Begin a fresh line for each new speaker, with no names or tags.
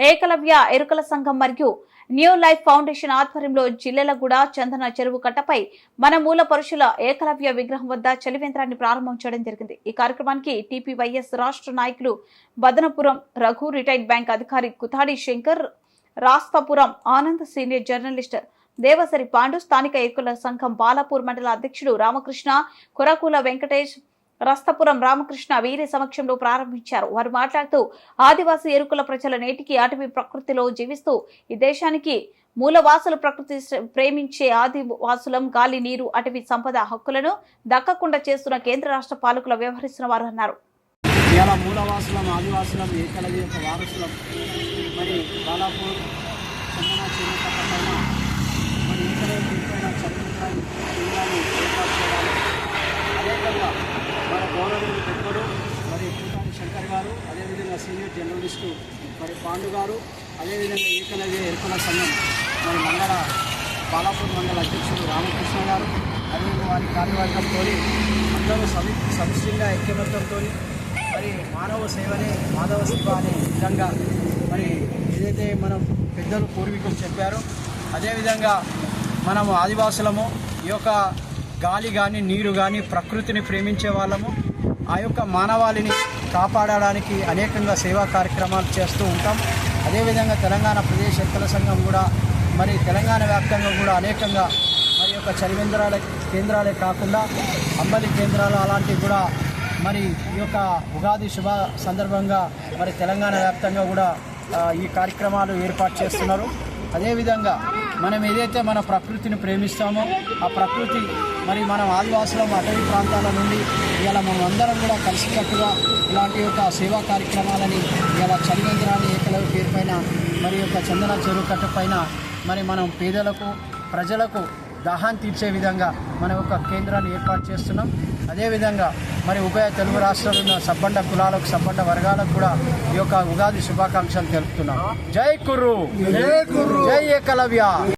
ఏకలవ్య ఎరుకల సంఘం మరియు new life foundation ఆధ్వర్యంలో జిల్లెలగూడ చందన చెరువు కట్టపై మన మూల పరుషుల ఏకలవ్య విగ్రహం వద్ద చలివేంద్రాన్ని ప్రారంభం చేయడం జరిగింది. ఈ కార్యక్రమానికి టీపీవైఎస్ రాష్ట్ర నాయకులు బదనపురం రఘు రిటైర్డ్ బ్యాంక్ అధికారి కుతాడి శంకర్ రాస్తాపురం ఆనంద్ సీనియర్ జర్నలిస్ట్ దేవసరి పాండు స్థానిక ఏకుల సంఘం బాలాపూర్ మండల అధ్యక్షుడు రామకృష్ణ కొరకుల వెంకటేష్ రస్తపురం రామకృష్ణ వీరి సమక్షంలో ప్రారంభించారు. వారు మాట్లాడుతూ ఆదివాసీ ఎరుకుల ప్రజల నేటికి అటవీ ప్రకృతిలో జీవిస్తూ ఈ దేశానికి మూలవాసులు ప్రకృతి ప్రేమించే ఆదివాసులం గాలి నీరు అటవీ సంపద హక్కులను దక్కకుండా చేస్తున్న కేంద్ర రాష్ట్ర పాలకులు వ్యవహరిస్తున్న వారు అన్నారు.
మూలవాసులం ఆదివాసులం ఏకలవ్య వారసులం. మరి బాలాపూర్ చందన చెరువు కట్ట పైన మరి ఏకలవ్య దీనిపైన చరిత్రాన్ని కేంద్రాన్ని ఏర్పాటు చేయాలి అదేవిధంగా మన గౌరవనీయులు పెద్దడు మరి పూటాని శంకర్ గారు అదేవిధంగా సీనియర్ జర్నలిస్టు మరి పాండు గారు అదేవిధంగా ఏకలవ్య ఎరుకల సంఘం మరి మండల బాలాపూర్ మండల అధ్యక్షుడు రామకృష్ణ గారు అదేవిధంగా వారి కార్యవర్గంతో అందరూ సమి సమిష్టిగా ఐక్యబద్ధంతో మరి మానవ సేవనే మాధవ సేవ అనే విధంగా మరి ఏదైతే మనం పెద్దలు పూర్వీకులు చెప్పారో అదేవిధంగా మనము ఆదివాసులము ఈ యొక్క గాలి కానీ నీరు కానీ ప్రకృతిని ప్రేమించే వాళ్ళము ఆ యొక్క మానవాళిని కాపాడడానికి అనేకంగా సేవా కార్యక్రమాలు చేస్తూ ఉంటాం. అదేవిధంగా తెలంగాణ ప్రదేశ్ ఎక్కల సంఘం కూడా మరి తెలంగాణ వ్యాప్తంగా కూడా అనేకంగా మరి యొక్క చలివేంద్రాల కేంద్రాలే కాకుండా అంబలి కేంద్రాలు అలాంటివి కూడా మరి ఈ యొక్క ఉగాది శుభ సందర్భంగా మరి తెలంగాణ వ్యాప్తంగా కూడా ఈ కార్యక్రమాలు ఏర్పాటు చేస్తున్నారు. అదేవిధంగా మనం ఏదైతే మన ప్రకృతిని ప్రేమిస్తామో ఆ ప్రకృతి మరి మనం ఆదివాసులం అటవీ ప్రాంతాల నుండి ఇలా మనం అందరం కూడా కలిసికట్టుగా ఇలాంటి యొక్క సేవా కార్యక్రమాలని ఇలా చలివేంద్రాన్ని ఏకలవ్య పేరు పైన మరి యొక్క చందన చెరువు కట్ట పైన మరి మనం పేదలకు ప్రజలకు దాహాన్ని తీర్చే విధంగా మన యొక్క కేంద్రాన్ని ఏర్పాటు చేస్తున్నాం. అదేవిధంగా మరి ఉభయ తెలుగు రాష్ట్రాలు ఉన్న సబ్బండ కులాలకు సబ్బండ వర్గాలకు కూడా ఈ యొక్క ఉగాది శుభాకాంక్షలు తెలుపుతున్నాం. జై కుర్రు! జై ఏకలవ్య!